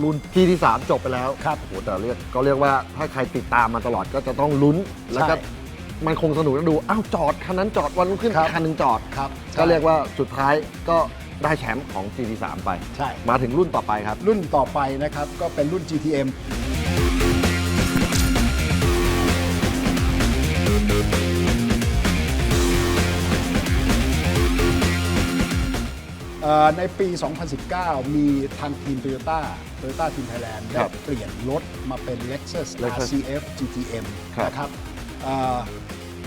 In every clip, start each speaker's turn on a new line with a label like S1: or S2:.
S1: ก็รุ่นที่ที่ 3 จบไปแล้ว
S2: ครับ
S1: โอ้โหแต่เรียกก็เรียกว่าถ้าใครติดตามมาตลอดก็จะต้องลุ้น แล้วก็
S2: ใช่
S1: มันคงสนุกนะดู อ้าวจอดคันนั้นจอดวันรุ่งขึ้น
S2: ครับ
S1: คันหนึ่งจอด
S2: ครับ
S1: ก็เรียกว่าสุดท้ายก็ได้แชมป์ของ GT3 ไป
S2: ใช่
S1: มาถึงรุ่นต่อไปครับ
S2: รุ่นต่อไปนะครับก็เป็นรุ่น GTM ในปี 2019 มีทางทีม Toyota Toyota Team Thailand
S1: ค
S2: ได้
S1: รับ
S2: เปลี่ยนรถมาเป็น Lexus
S1: Lexus
S2: RCF GTM
S1: ครับ
S2: นะครับเอ่อ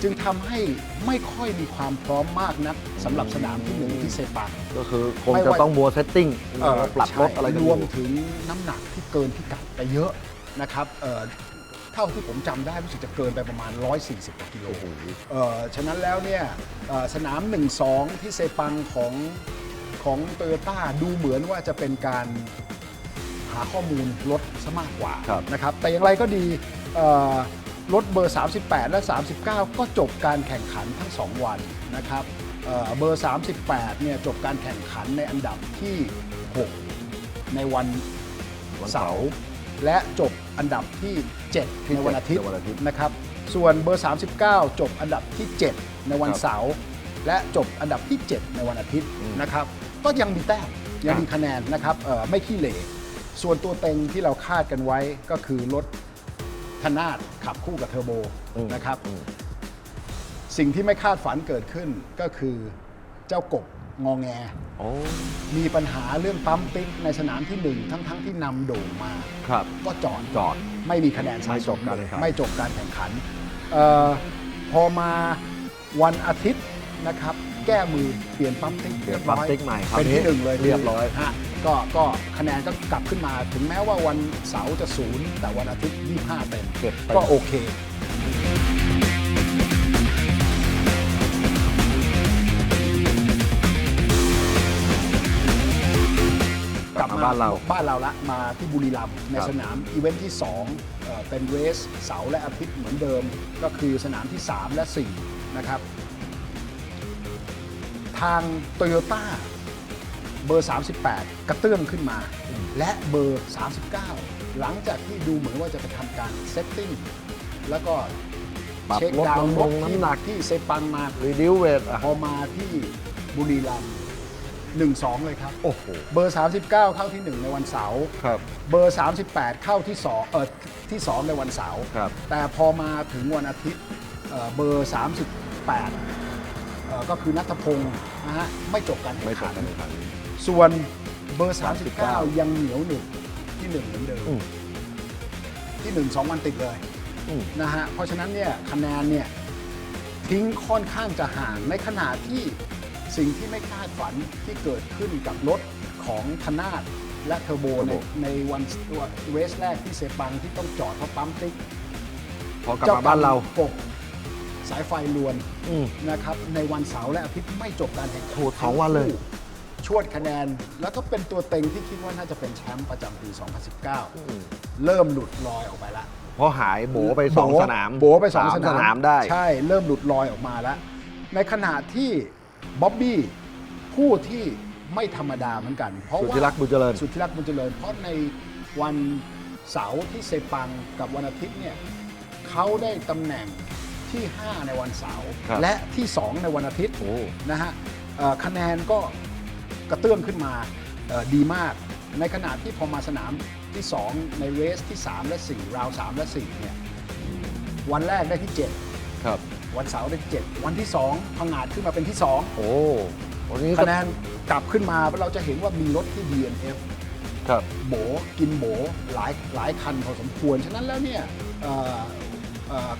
S2: จึงทำให้ไม่ค่อยมีความพร้อมมากนักสำหรับสนามที่หนึ่งที่เซปัง
S1: ก็คือคง
S2: ไม่
S1: จะ
S2: ว่า
S1: ต้องมัวเซตติ้ง
S2: เอ่อ
S1: ปรับรถอะไรกัน
S2: ใช่
S1: อ
S2: รวม
S1: ยู่
S2: ถึงน้ำหนักที่เกินพิกัดไปเยอะนะครับเอ่อเท่าที่ผมจำได้รู้สึกจะเกินไปประมาณ 140กว่ากิโล
S1: โอ้โห
S2: เอ่อฉะนั้นแล้วเนี่ยเอ่อสนาม 1-2 ที่เซปังของ ของโตโยต้าดูเหมือนว่าจะเป็นการหาข้อมูลรถซะมากกว่า
S1: ครับ
S2: นะครับ แต่อย่างไรก็ดีเอ่อรถเบอร์ 38 และ 39 ก็จบการแข่งขันทั้ง 2 วันนะครับเอ่อเบอร์ 38 เนี่ยจบการแข่งขันในอันดับที่ 6 ในวัน
S1: วัน
S2: เสา
S1: เสาร์
S2: ร์ และจบอันดับที่7
S1: ที่
S2: ในวันอาทิตย์
S1: ในวันอาทิตย์
S2: นะครับ ส่วนเบอร์ 39 จบอันดับที่ 7 ในวัน
S1: ครับ
S2: เสาร์และจบอันดับที่ 7 ในวันอาทิตย์
S1: อืม
S2: นะครับ ก็ยังมีแต้มยังมีคะแนนนะครับเอ่อไม่ขี้เหร่ส่วนตัวเต็งที่เราคาดกันไว้ก็คือรถธนาดขับคู่กับเทอร์โบ
S1: อืม
S2: นะครับ
S1: อืม
S2: สิ่งที่ไม่คาดฝันเกิดขึ้นก็คือเจ้ากบงองแง
S1: โอ้
S2: มีปัญหาเรื่องปั๊มติ๊กในสนามที่หนึ่งทั้งๆที่นำโด่งมา
S1: ครับ
S2: ก็จอด
S1: จอด
S2: ไม่มีคะแนนสะ
S1: ไม่
S2: ส
S1: จ
S2: ม
S1: บการแข่งขัน
S2: ไม่จบการแข่งขันเออพอมาวันอาทิตย์นะครับ แก้มือเปลี่ยนปั๊มติ๊ก
S1: เปลี่ยน
S2: รีบร้อ
S1: ปั๊มติ๊กใหม่คราว
S2: เป็น
S1: นี้
S2: ที่หนึ่งเลย
S1: เรียบร้อย
S2: ฮะก็ก็คะแนนก็กลับขึ้นมาถึงแม้ว่าวันเสาร์จะศูนย์แต่วันอาทิตย์ 25 เต็ม
S1: เก็บไป
S2: ก็โอเค
S1: กลับมาบ้านเรา
S2: บ้านเราละมาที่บุรีรัมย์ใน
S1: ครับ
S2: สนามอีเวนท์ที่ 2เอ่อเป็นเรสเสาร์และอาทิตย์เหมือนเดิม ก็คือสนามที่ 3 และ 4 นะครับทางโตโยต้าเบอร์ 38 กระเตื้องขึ้นมา และเบอร์ 39 หลังจากที่ดูเหมือนว่าจะไปทำการเซตติ้งแล้วก็
S1: ปรับ
S2: เช็ค
S1: ลด
S2: ดาวน์
S1: ลง
S2: รถ
S1: น้ำหนัก
S2: ที่เซปังมา
S1: รีดิวเวทอะ
S2: พอมาที่บุรีรัมย์1-2เลยครับ
S1: โอ้โห
S2: เบอร์ 39 เข้าที่ 1 ในวันเสาร์
S1: ครับ
S2: เบอร์ 38 เข้าที่2เออที่ 2 ในวันเสาร์
S1: ครับ
S2: แต่พอมาถึงวันอาทิตย์เอ่อเบอร์ 38 เอ่อก็คือนัทพงศ์นะฮะไม่จบการ
S1: ไม่
S2: แข่ง
S1: จบ
S2: ขัน
S1: การแข่งขัน
S2: ส่วนเบอร์
S1: 39
S2: 39ยังเหนียวหนึบที่1เหมือนเดิม
S1: อืม
S2: ที่1 2วันติดเลย
S1: อืม
S2: นะฮะเพราะฉะนั้นเนี่ยคะแนนเนี่ยทิ้งค่อนข้างจะห่างในขณะที่สิ่งที่ไม่คาดฝันที่เกิดขึ้นกับรถของธนาดและเทอร์โบในในวันเรสแรกที่เซปังที่ต้องจอดเพราะปั๊มติ๊ก
S1: พอกลับมาบ้านเรา
S2: ปกสายไฟลวน
S1: อืม
S2: นะครับในวันเสาร์และอาทิตย์ไม่จบการแข่งขัน
S1: โอ้โหสองวันเลย
S2: ชวดคะแนน แล้วก็เป็นตัวเต็งที่คิดว่าน่าจะเป็นแชมป์ประจำปี 2019 เริ่มหลุดลอยออกไปละ
S1: เพราะหายโบไปสอง
S2: โบ
S1: สนาม
S2: โบไปสองา
S1: ม
S2: สนาม
S1: สนามได้
S2: ใช่ เริ่มหลุดลอยออกมาแล้ว ในขณะที่บ๊อบบี้ผู้ที่ไม่ธรรมดาเหมือนกัน เพราะ
S1: สุท
S2: ว่า
S1: ธิรักษ์บุญเจริญ
S2: สุทธิรักษ์บุญเจริญ เพราะในวันเสาร์ที่เซปังกับวันอาทิตย์เนี่ยเขาได้ตำแหน่ง ที่ 5 ในวันเสาร์
S1: ครับ
S2: และที่ 2 ในวันอาทิตย์
S1: โอ้
S2: นะฮะเอ่อคะแนนก็กระเตื้องขึ้นมาเอ่อดีมาก ในขณะที่พอมาสนามที่ 2 ในเรสที่ 3 และ 4 ราว 3 และ 4 เนี่ย วันแรกได้ที่
S1: ครับ
S2: 7 วันเสาร์ได้ที่ 7 วันที่ 2พังงาดขึ้นมาเป็นที่
S1: โอ้วันนี้
S2: 2
S1: ก็
S2: คะแนนกลับขึ้นมาเราจะเห็นว่ามีรถที่ DNF
S1: ครับ
S2: โบกินโบหลายหลายคันพอสมควร ฉะนั้นแล้วเนี่ยเอ่อเอ่อ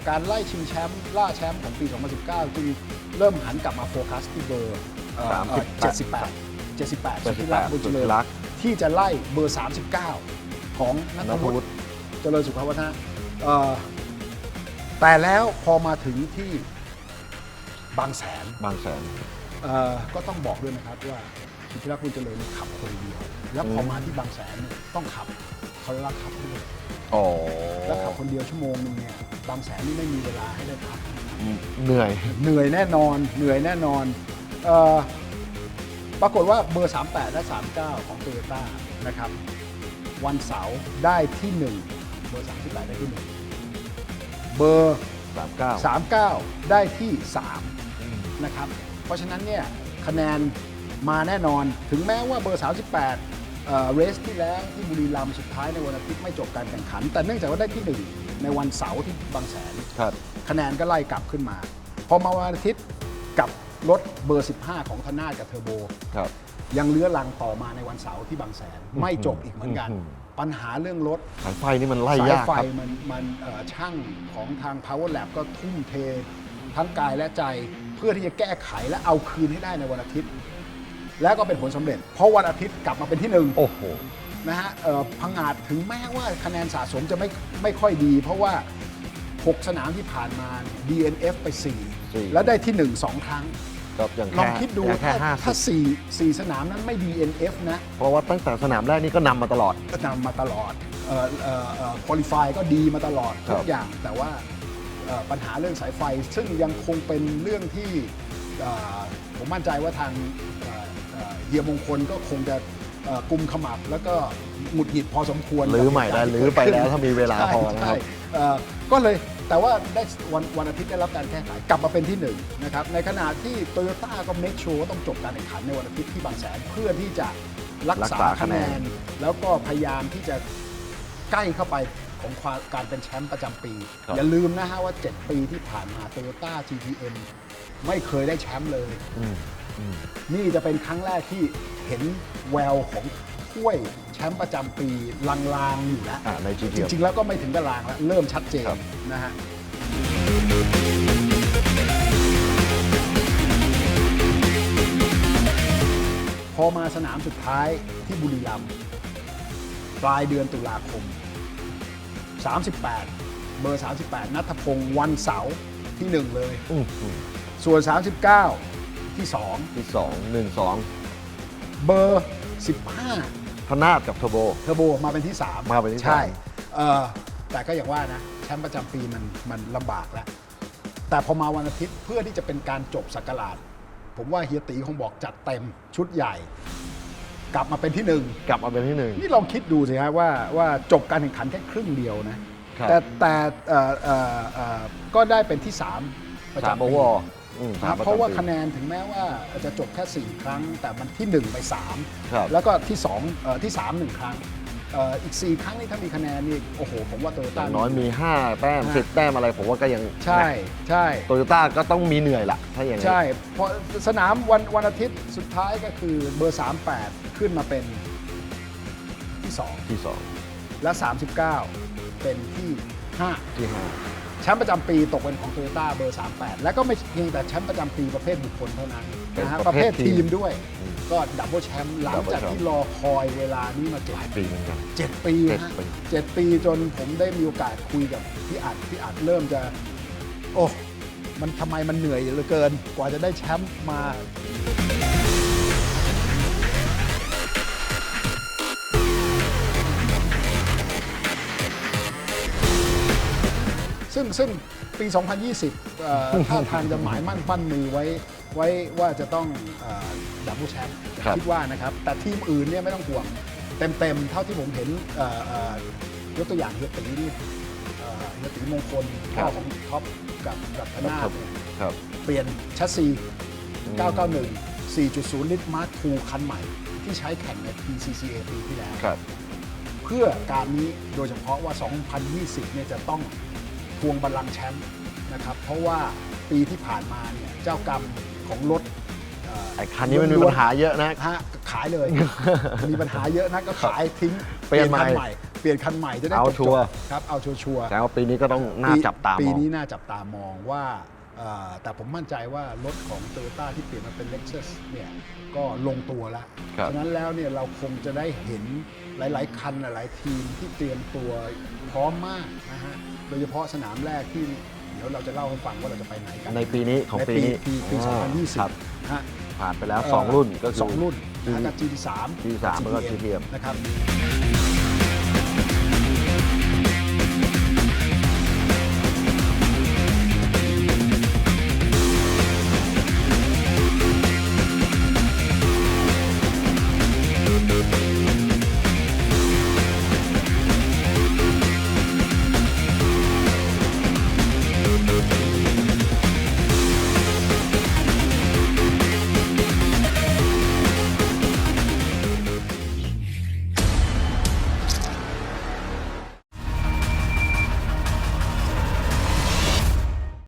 S2: การไล่ชิงแชมป์ล่าแชมป์ของปี 2019จึงเริ่มหันกลับมาโฟกัสที่เบอร์เอ่อเอ่อ
S1: 38
S2: 78 78สุทธิรักษ์บุญเจริญ
S1: สุทธิรักษ์
S2: ที่จะไล่เบอร์ 39 ของนัท
S1: นัท
S2: วุ
S1: วุ
S2: ฒิ
S1: ฒิ
S2: เจริญสุขวัฒนะเอ่อแต่แล้วพอมาถึงที่บางแสน
S1: บางแสน
S2: เอ่อก็ต้องบอกด้วยนะครับว่าสุทธิรักษ์บุญเจริญนี่ขับคนเดียว แล้วพอ
S1: อืม
S2: มาที่บางแสนเนี่ยต้องขับเขาเรียกว่าขับด้วย
S1: อ๋อ
S2: แล้วขับคนเดียวชั่วโมงหนึงเนี่ย บางแสนนี่ไม่มีเวลาให้ได้พัก
S1: เหนื่อย
S2: เหนื่อยแน่นอน เหนื่อยแน่นอนเออปรากฏว่าเบอร์ 38 และ 39 ของโตโยต้านะครับ วันเสาร์ได้ที่ 1 เบอร์ 38 ได้ที่ 1 เบอร์
S1: 39
S2: 39 ได้ที่ 3 นะครับ เพราะฉะนั้นเนี่ยคะแนนมาแน่นอนถึงแม้ว่าเบอร์ 38เอ่อเรสที่แล้วที่บุรีรัมย์สุดท้ายในวันอาทิตย์ไม่จบการแข่งขัน แต่เนื่องจากว่าได้ที่ 1 ในวันเสาร์ที่บางแสน
S1: ครับ
S2: คะแนนก็ไล่กลับขึ้นมา พอมาวันอาทิตย์กับรถเบอร์ 15 ของธนากับเทอร์โบ
S1: ครับ
S2: ยังเลื้อรังต่อมาในวันเสาร์ที่บางแสนไม่จบอีกเหมือนกัน
S1: อืม
S2: ปัญหาเรื่องรถ
S1: สายไฟนี่มันไล่
S2: สาย
S1: ยาก
S2: ไฟ
S1: ครับ
S2: มันมันเอ่อช่างของทาง Power Lab ก็ทุ่มเท ทั้งกายและใจเพื่อที่จะแก้ไขและเอาคืนให้ได้ในวันอาทิตย์ แล้วก็เป็นผลสำเร็จ เพราะวันอาทิตย์กลับมาเป็นที่หนึ่ง
S1: โอ้โห
S2: นะฮะเอ่อพังงาดถึงแม้ว่าคะแนนสะสมจะไม่ไม่ค่อยดี เพราะว่า 6 สนามที่ผ่านมา DNF ไป
S1: สี่
S2: 4แล้วได้ที่ 1 2 ครั้ง
S1: ครับอย่าง
S2: ลอง
S1: แค่
S2: คิดดู
S1: อย่างแค่
S2: ถ้า
S1: ห้า
S2: ถ้า
S1: สิบ
S2: 4 4สนามนั้นไม่ DNF นะ
S1: เพราะว่าตั้งแต่สนามแรกนี่ก็นำมาตลอด
S2: ก็นำมาตลอดเอ่อเอ่อเอ่อ qualify ก็ดีมาตลอด
S1: ครั
S2: ทุ
S1: บ
S2: กอย่างแต่ว่าเอ่อปัญหาเรื่องสายไฟ ซึ่งยังคงเป็นเรื่องที่เอ่อผมมั่นใจว่าทางเอ่อเอ่อเฮียมงคลก็คงจะ เอ่อกุมขมับแล้วก็หงุดหงิดพอสมควร
S1: หรือใหม่
S2: กับ
S1: แล้ว
S2: เตุ
S1: หรื
S2: การ
S1: อ
S2: ณ์
S1: ไป
S2: ที่เกิด
S1: แล้ว
S2: ขึ้น
S1: ถ้ามีเวลา
S2: ใช่
S1: พอนะค
S2: ใช่
S1: รับ
S2: เอ่อก็เลยแต่ว่าได้วันวันอาทิตย์ได้รับการแก้ไขกลับมาเป็นที่หนึ่งนะครับในขณะที่โตโยต้าก็เมคชัวว่าต้องจบการแข่งขันในวันอาทิตย์ที่บางแสนเพื่อที่จะรัก
S1: รัก
S2: ษา
S1: ษา
S2: คะ
S1: คะ
S2: แน
S1: แน
S2: น
S1: น
S2: แล้วก็พยายามที่จะใกล้เข้าไปของความการเป็นแชมป์ประจำปี
S1: ครับ
S2: อย่าลืมนะฮะว่า 7 ปีที่ผ่านมาโตโยต้า GTM ไม่เคยได้แชมป์เลย
S1: อืมอืม
S2: นี่จะเป็นครั้งแรกที่ เห็นแววของถ้วยแชมป์ประจำปีลางๆอยู่แล้ว
S1: อ่าใน
S2: จ
S1: GTM
S2: ริง ๆ แล้วก็ไม่ถึงกับลางแล้ว เริ่มชัดเจน
S1: ครับ
S2: นะฮะ พอมาสนามสุดท้ายที่บุรีรัมย์ปลายเดือนตุลาคม 38 เบอร์ 38 นัทพงศ์วันเสาร์ที่ 1 เลย
S1: อืมอืม
S2: ส่วน 39 ที่
S1: ที่สองหนึ่งสอง
S2: 2 เบอร์ 15
S1: พนาดกับเทอร์โบ
S2: เทอร์โบมาเป็นที่ 3
S1: มาเป็นที่
S2: ใช่
S1: สาม
S2: เอ่อแต่ก็อย่างว่านะแชมป์ประจำปีมันมันลำบากแล้ว แต่พอมาวันอาทิตย์เพื่อที่จะเป็นการจบสักราช ผมว่าเฮียตีคงบอกจัดเต็มชุดใหญ่ กลับมาเป็นที่หนึ่ง
S1: กลับมาเป็นที่หนึ่ง
S2: นี่ลองคิดดูสิฮะว่าว่าจบการแข่งขันแค่ครึ่งเดียวนะ
S1: ครับ
S2: แต่แต่เอ่อเอ่อเอ่อก็ได้เป็นที่ 3 ประ
S1: สาม
S2: จำ
S1: โอ
S2: ปี
S1: เว อร์อืม
S2: นะ
S1: สา
S2: ค
S1: ม
S2: รับ
S1: ปจำ
S2: เพราะว่า
S1: ปี
S2: คะแนนถึงแม้ว่าจะจบแค่ 4 ครั้ง แต่มันที่ 1 ไป3
S1: ครับ
S2: แล้วก็ที่2เอ่อที่ 3 1 ครั้งเอ่ออีก 4 ครั้งนี่ถ้ามีคะแนนนี่โอ้โห ผมว่าโตโย
S1: อ
S2: ต้า
S1: ย่างน้อยมี 5 แต้ม
S2: ห้า
S1: 10 แต้มอะไรผมว่าก็ยัง
S2: ใช่ใช่
S1: โตโยต้าก็ต้องมีเหนื่อยละถ้าอย่างนั้น
S2: ใช่เพราะสนามวันวันอาทิตย์สุดท้ายก็คือเบอร์ 38 ขึ้นมาเป็นที่
S1: ที่สอง
S2: 2และ 39 เป็นที่5
S1: ที่ห้า
S2: แชมป์ประจำปีตกเป็นของโตโยต้าเบอร์ 38 แล้วก็ไม่เพียงแต่แชมป์ประจำปีประเภทบุคคลเท่านั้นนะฮะประเภททีมด้วย ก็ดับเบิลแชมป์หลังจากที่รอคอยเวลานี้มาเจ็ด
S1: หลายปีเหมือนกัน
S2: เจ็ดปี
S1: เจ็ด
S2: ฮะ
S1: ปี
S2: เจ็ดปีจนผมได้มีโอกาสคุยกับพี่อัดพี่อัดเริ่มจะ โอ้ มันทำไมมันเหนื่อยเหลือเกิน กว่าจะได้แชมป์มา ซึ่งซึ่งปี 2020เอ่อถ้าทางจะหมายมั่นปั้นมือไว้ไว้ว่าจะต้องดับเบิลแชมป์
S1: ครับ
S2: คิดว่านะครับ แต่ทีมอื่นเนี่ยไม่ต้องห่วงเต็มๆ เท่าที่ผมเห็นเอ่อเอ่อยกตัวอย่างเฮียตีนี่เอ่อเฮียตีมงคลพ่อของท็อปกับกับธนา
S1: ครั
S2: ถ
S1: บ
S2: เนี่ย
S1: ครับ
S2: เปลี่ยนชัสซี
S1: อืม
S2: 991 4.0 ลิตรมาร์ทูคันใหม่ ที่ใช้แข่งใน PCCA ปีที่แล้ว
S1: ครับ
S2: เพื่อการนี้โดยเฉพาะว่า 2020 เนี่ยจะต้องท วงบัลลังก์แชมป์นะครับเพราะว่าปีที่ผ่านมาเนี่ยเจ้ากรรมของรถเอ่อ
S1: ไอ้คันนี้มันมีปัญหาเยอะนะ
S2: ฮะขายเลย มีปัญหาเยอะนะก็ขายทิ้ง
S1: เปลี่ยนใหม่
S2: คันใหม่ เปลี่ยนคันใหม่จะได้
S1: เอา
S2: จบๆ
S1: ชัวร์
S2: ครับเอาชัวร์ๆ
S1: แต่ว่าปีนี้ก็ต้องน่าจับตาม
S2: ปี
S1: อง
S2: นี้น่าจับตามองว่าเอ่อแต่ผมมั่นใจว่ารถของ t o y ยต้ที่เปลี่ยนมาเป็น Lexus เนี่ยก็ลงตัวแล้ว
S1: ครับ
S2: ฉะนั้นแล้วเนี่ยเราคงจะได้เห็นหลาย ๆ คันหลายๆทีมที่เตรียมตัวพร้อมมากนะฮะ โดยเฉพาะสนามแรกที่เดี๋ยวเราจะเล่าให้ฟังว่าเราจะไปไหนกัน
S1: ในปีนี้ของ
S2: ใน
S1: ปี
S2: ปี
S1: นี้
S2: ปีปี
S1: อ่าครับ
S2: 2020ฮะ
S1: ผ่านไปแล้ว2รุ่นก็คือ
S2: สองรุ่นนะฮะกับ GT3
S1: GT3 แล้วก็ GTM
S2: นะครับ